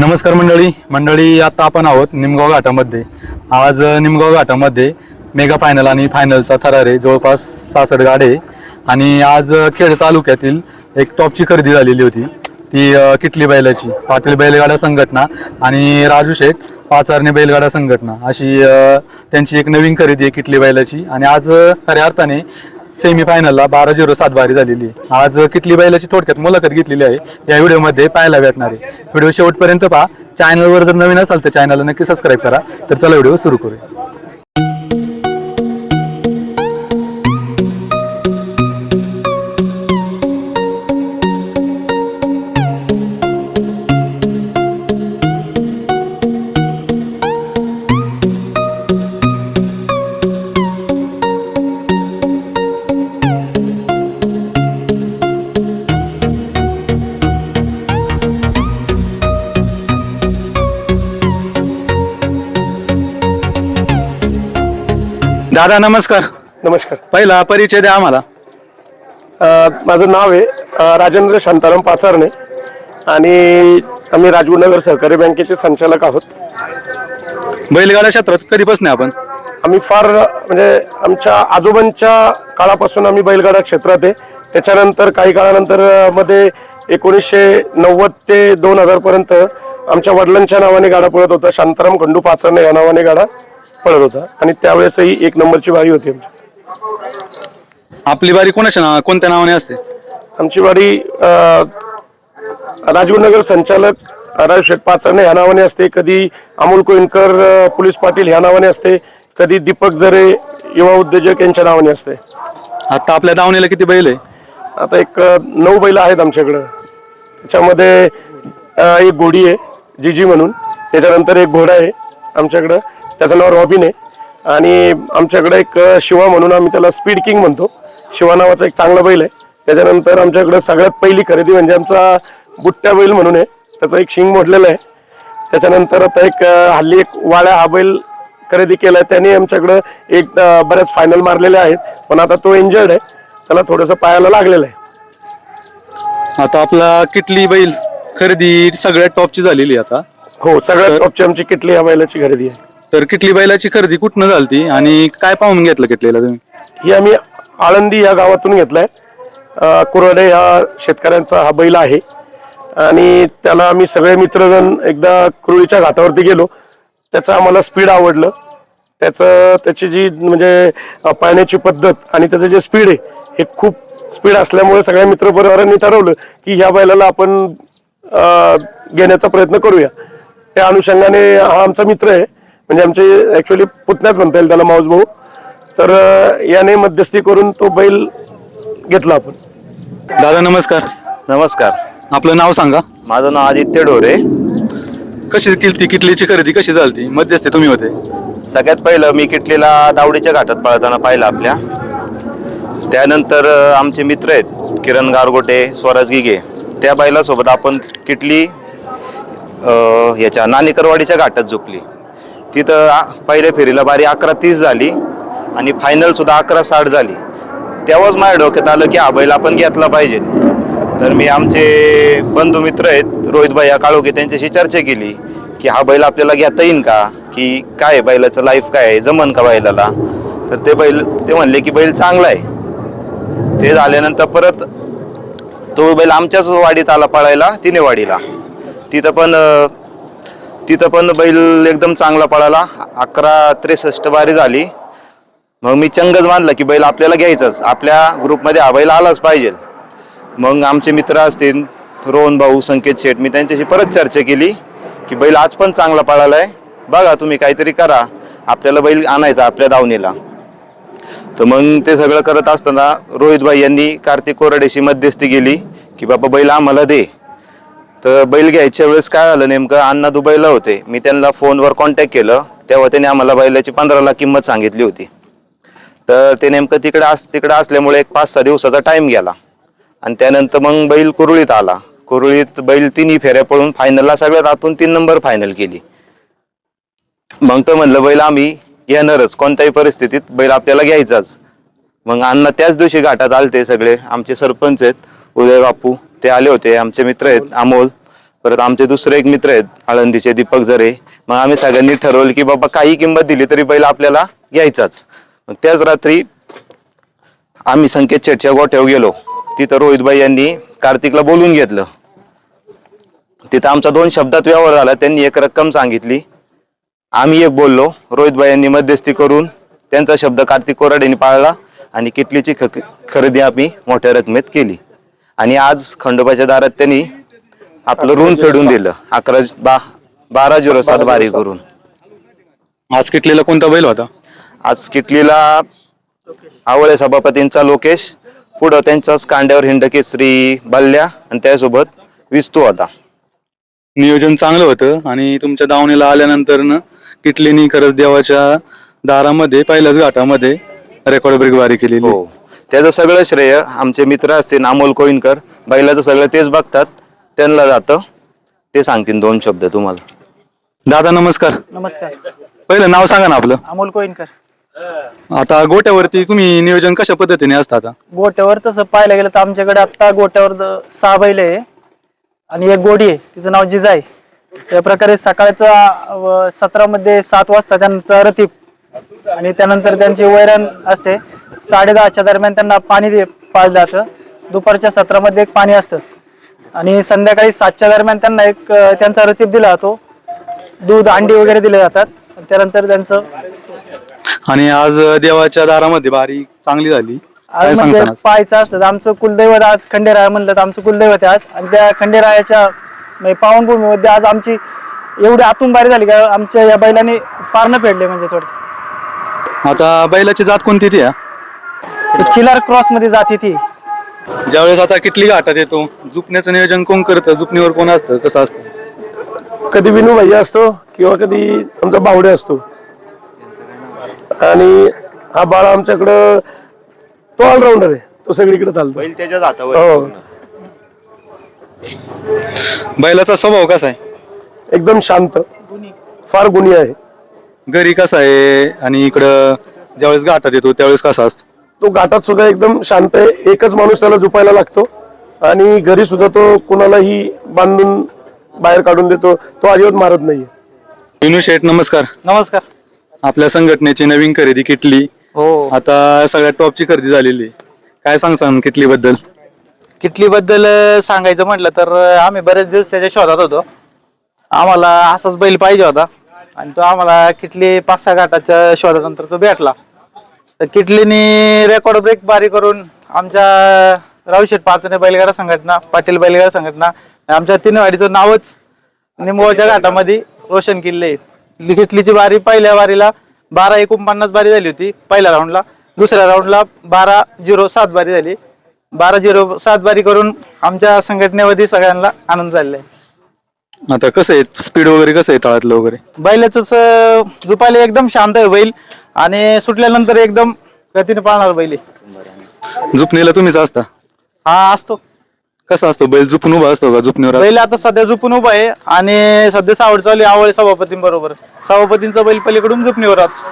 नमस्कार मंडळी. मंडळी आता आपण आहोत निमगाव घाटामध्ये. आज निमगाव घाटामध्ये मेगा फायनल आणि फायनलचा थरार आहे जवळपास सासष्ट गाडे आहे. आणि आज खेड तालुक्यातील एक टॉपची खरेदी झालेली होती. ती किटली बैलाची पाटील बैलगाडा संघटना आणि राजू शेठ पाचारणे बैलगाडा संघटना अशी त्यांची एक नवीन खरेदी आहे किटली बैलाची. आणि आज खऱ्या अर्थाने सेमी फायनलला बारा झिरो सात बारी झालेली आहे. आज किटली बैलाची थोडक्यात मुलाखत घेतलेली आहे. या व्हिडिओमध्ये पाहायला भेटणार आहे. व्हिडिओ शेवटपर्यंत पहा. चॅनलवर जर नवीन असाल तर चॅनलला नक्की सबस्क्राईब करा. तर चला व्हिडिओ सुरू करूया. दादा नमस्कार. नमस्कार. पहिला परिचय द्या आम्हाला. अ, माझं नाव आहे अ, राजेंद्र शांताराम पाचारणे आणि आम्ही राजगुरुनगर सहकारी बँकेचे संचालक आहोत. बैलगाडा क्षेत्रात कधीपासून आहे आपण? आम्ही फार म्हणजे आमच्या आजोबांच्या काळापासून आम्ही बैलगाडा क्षेत्रात आहे. त्याच्यानंतर काही काळानंतर अ, मध्ये एकोणीसशे नव्वद ते दोन हजार पर्यंत आमच्या वडिलांच्या नावाने गाडा पळत होता. शांताराम खंडू पाचारणे या नावाने गाडा. पळत होता. आणि त्यावेळेसही एक नंबरची बारी होती आमची. आपली बारी कोणाच्या नाव कोणत्या नावाने असते? आमची अ, राजगुरुनगर संचालक राजू शेठ पाचारणे ह्या नावाने असते. कधी अमोल कोइनकर अ, पोलीस पाटील ह्या नावाने असते. कधी दीपक जरे युवा उद्योजक यांच्या नावाने असते. आता आपल्या दावणीला किती बैल आहे? आता एक अ, नऊ बैल आहेत आमच्याकडं. त्याच्यामध्ये अ, एक घोडी आहे जिजी म्हणून. त्याच्यानंतर एक घोडा आहे आमच्याकडं. त्याचं नाव रॉबिन आहे. आणि आमच्याकडे एक शिवा म्हणून आम्ही त्याला स्पीड किंग म्हणतो. शिवा नावाचा एक चांगला बैल आहे. त्याच्यानंतर आमच्याकडे सगळ्यात पहिली खरेदी म्हणजे आमचा बुट्ट्या बैल म्हणून आहे. त्याचं एक शिंग मोडलेलं आहे. त्याच्यानंतर आता एक हल्ली एक वाळ्या हा बैल खरेदी केलाय. त्याने आमच्याकडं एक बऱ्याच फायनल मारलेले आहेत. पण आता तो इंजर्ड आहे. त्याला थोडंसं पायाला लागलेलं आहे. आता आपला किटली बैल खरेदी सगळ्यात टॉपची झालेली आहे आता. हो सगळ्यात टॉपची आमची किटली या बैलाची खरेदी आहे. तर किटली बैलाची खरेदी कुठनं झालती आणि काय पाहून घेतलं किटलीला तुम्ही? ही आम्ही आळंदी या गावातून घेतलाय. अ, कुराडे या शेतकऱ्यांचा हा बैल आहे. आणि त्याला आम्ही सगळे मित्रजण एकदा कुरुळीच्या घाटावरती गेलो. त्याचं आम्हाला स्पीड आवडलं. त्याचं त्याची जी म्हणजे अ, पाळण्याची पद्धत आणि त्याचं जे स्पीड आहे हे खूप स्पीड असल्यामुळे सगळ्या मित्रपरिवारांनी ठरवलं की ह्या बैलाला आपण अ, घेण्याचा प्रयत्न करूया. त्या अनुषंगाने हा आमचा मित्र आहे. म्हणजे आमचे ऍक्च्युली पुतण्याच म्हणता येईल त्याला माऊस भाऊ. तर याने मध्यस्थी करून तो बैल घेतला आपण. दादा नमस्कार. नमस्कार. आपलं नाव सांगा. माझं नाव आदित्य डोरे कशी केलती किटलीची खरेदी? कशी झालती मध्यस्थी तुम्ही होते. सगळ्यात पहिलं मी किटलीला दावडीच्या घाटात पळताना पाहिलं आपल्या. त्यानंतर आमचे मित्र आहेत किरण गारगोटे स्वराज गिगे. त्या बैलासोबत आपण किटली अ, याच्या नाणेकरवाडीच्या घाटात झोपली. तिथं आ- पहिल्या फेरीला बारी अकरा तीस झाली आणि फायनल सुद्धा अकरा साठ झाली. तेव्हाच माझ्या डोक्यात आलं की हा बैल आपण घेतला पाहिजे. तर मी आमचे बंधू मित्र आहेत रोहित भैया काळोखे त्यांच्याशी चर्चा केली की हा बैल आपल्याला घेता येईन का? की काय आहे बैलाचं लाईफ काय आहे? जमन का बैलाला? तर ते बैल ते म्हणले की बैल चांगला आहे. ते झाल्यानंतर परत तो बैल आमच्याच वाडीत आला पळायला तिने वाडीला. तिथं पण अं, तिथं पण बैल एकदम चांगला पळाला. अकरा त्रेसष्ट बारी झाली. मग मी चंगच मानलं की बैल आपल्याला घ्यायचाच. आपल्या ग्रुपमध्ये हा बैल आलाच पाहिजे. मग आमचे मित्र असतील रोहन भाऊ संकेत शेठ मी त्यांच्याशी परत चर्चा केली की बैल आज पण चांगला पळाला आहे बघा तुम्ही काहीतरी करा. आपल्याला बैल आणायचा आपल्या दावणीला तर मग ते सगळं करत असताना रोहित भाई यांनी कार्तिक कोरडेशी मध्यस्थी गेली की बाबा बैल आम्हाला दे. तर बैल घ्यायच्या वेळेस काय झालं नेमकं अण्णा दुबईला होते. मी त्यांना फोनवर कॉन्टॅक्ट केलं. तेव्हा त्यांनी आम्हाला बैलाची पंधरा लाख किंमत सांगितली होती. तर ते नेमकं तिकडे अस तिकडे असल्यामुळे एक पाच सहा दिवसाचा टाईम गेला. आणि त्यानंतर मग बैल कुरळीत आला. कुरळीत बैल तिन्ही फेऱ्या पळून फायनलला सगळ्यात आतून तीन नंबर फायनल केली. मग तर म्हणलं बैल आम्ही येणारच. कोणत्याही परिस्थितीत बैल आपल्याला घ्यायचाच. मग अण्णा त्याच दिवशी घाटात आलते सगळे. आमचे सरपंच आहेत. उदय बापू ते आले होते आमचे मित्र आहेत अमोल. परत आमचे दुसरे एक मित्र आहेत आळंदीचे दीपक जरे. मग आम्ही सगळ्यांनी ठरवलं की बाबा काही किंमत दिली तरी बैल आपल्याला घ्यायचाच मग त्याच रात्री आम्ही संकेत शेटच्या गोठ्यावर गेलो. तिथं रोहितबाई यांनी कार्तिकला बोलून घेतलं. तिथं आमचा दोन शब्दात व्यवहार झाला त्यांनी एक रक्कम सांगितली. आम्ही एक बोललो रोहितबाई यांनी मध्यस्थी करून त्यांचा शब्द कार्तिक कोराडेने पाळला आणि किटलीची खरेदी आम्ही मोठ्या रकमेत केली. आणि आज खंडोबाच्या दारात त्यांनी आपलं ऋण फेडून दिलं. अकरा बा बारा झिरो सात बारी करून. आज किटलेला कोणता बैल होता? आज किटलीला आवळे सभापतींचा लोकेश पुढं त्यांचाच कांड्यावर हिंडकेसरी बल्ल्या आणि त्यासोबत विस्तू होता. नियोजन चांगलं होतं आणि तुमच्या दावणीला आल्यानंतर न किटलीनी खरंच देवाच्या दारामध्ये पहिल्याच घाटामध्ये रेकॉर्ड ब्रेक बारी केलेली. हो. त्याचं सगळं श्रेय आमचे मित्र असतील अमोल कोईनकर बैलाचं सगळं तेच बघतात. त्यांना जातं. ते सांगतील दोन शब्द तुम्हाला. दादा नमस्कार. नमस्कार. पहिलं नाव सांगा ना आपलं. अमोल कोईनकर. आता गोट्यावरती तुम्ही नियोजन कशा पद्धतीने असतं आता? गोट्यावर तसं पाहायला गेलं तर आमच्याकडे आता गोट्यावर द- सहा बैल आहे. आणि एक गोडी आहे. तिचं नाव जिजाई. या प्रकारे सकाळचा सतरामध्ये सात वाजता त्यांचा रतीप आणि त्यानंतर त्यांची वैरण असते. साडे दहाच्या दरम्यान त्यांना पाणी दे पाजलं जातं. दुपारच्या सत्रामध्ये एक पाणी असतं. आणि संध्याकाळी सातच्या दरम्यान त्यांना एक त्यांचा रतीप दिला जातो. दूध अंडी वगैरे दिले जातात. त्यानंतर त्यांचं आणि आज देवाच्या दारामध्ये बारी चांगली झाली. आज म्हणजे पाहायचं असलं तर आमचं कुलदैवत आज खंडेराय म्हणलं तर आमचं कुलदैवत आहे आज. आणि त्या खंडेरायाच्या म्हणजे पावनभूमीमध्ये आज आमची एवढी आतून बारी झाली का आमच्या या बैलांनी पारणं फेडले म्हणजे थोडं आता बैलाची जात कोणती ती आहे? खिलार क्रॉसमध्ये जाते ती. ज्यावेळेस आता किटली घाटात येतो झुपण्याचं नियोजन कोण करतं? झुपणीवर कोण असतं? कसं असतं? कधी विनू भैया असतो किंवा कधी आमचा बावडे असतो. आणि हा बाळा आमच्याकडं तो ऑलराऊंडर आहे. तो सगळीकडे चालतो. बैल त्याच्याच हातावर हो. बैलाचा स्वभाव कसा आहे? एकदम शांत. फार गुणी आहे. घरी कसा आहे? आणि इकडं ज्यावेळेस घाटात येतो त्यावेळेस कसा असतो? तो घाटात सुद्धा एकदम शांत आहे. एकच माणूस त्याला झुपायला लागतो आणि घरी सुद्धा तो कुणालाही बांधून बाहेर काढून देतो. तो अजिबात मारत नाहीये. विनू शेठ नमस्कार. नमस्कार. आपल्या संघटनेची नवीन खरेदी किटली. हो. आता सगळ्यात टॉपची खरेदी झालेली आहे. काय सांगसान किटली बद्दल किटली बद्दल सांगायचं म्हटलं तर आम्ही बरेच दिवस त्याच्या शोधात होतो. आम्हाला असाच बैल पाहिजे होता. आणि तो आम्हाला किटली पाच सहा घाटाच्या शोधानंतर तो भेटला. तर किटलीने रेकॉर्ड ब्रेक बारी करून आमच्या रावशेठ पाचने बैलगाडा संघटना पाटील बैलगाडा संघटना आमच्या तीन वाडीचं नावच निंबोच्या घाटामध्ये रोशन केले किटलीची बारी पहिल्या बारीला बारा एकोणपन्नास बारी झाली होती पहिल्या राऊंडला दुसऱ्या राऊंडला बारा झिरो सात बारी झाली. बारा झिरो सात बारी करून आमच्या संघटनेमध्ये सगळ्यांना आनंद झालेला आहे. आता कसं आहे? स्पीड वगैरे कसं आहे तळातलं वगैरे? बैलाच झुपायला एकदम शांत आहे बैल. आणि सुटल्यानंतर एकदम गतीने पाळणार बैल. झुपणीला तुम्हीच असता? हा असतो. कसा असतो? बैल झुपून उभा असतो का झुपणीवर? बैल आता सध्या झुपून उभा आहे. आणि सध्या सावड चालू आहे आवळे सभापतींबरोबर. सभापतींचा बैल पलीकडून झुपणीवर राहतो.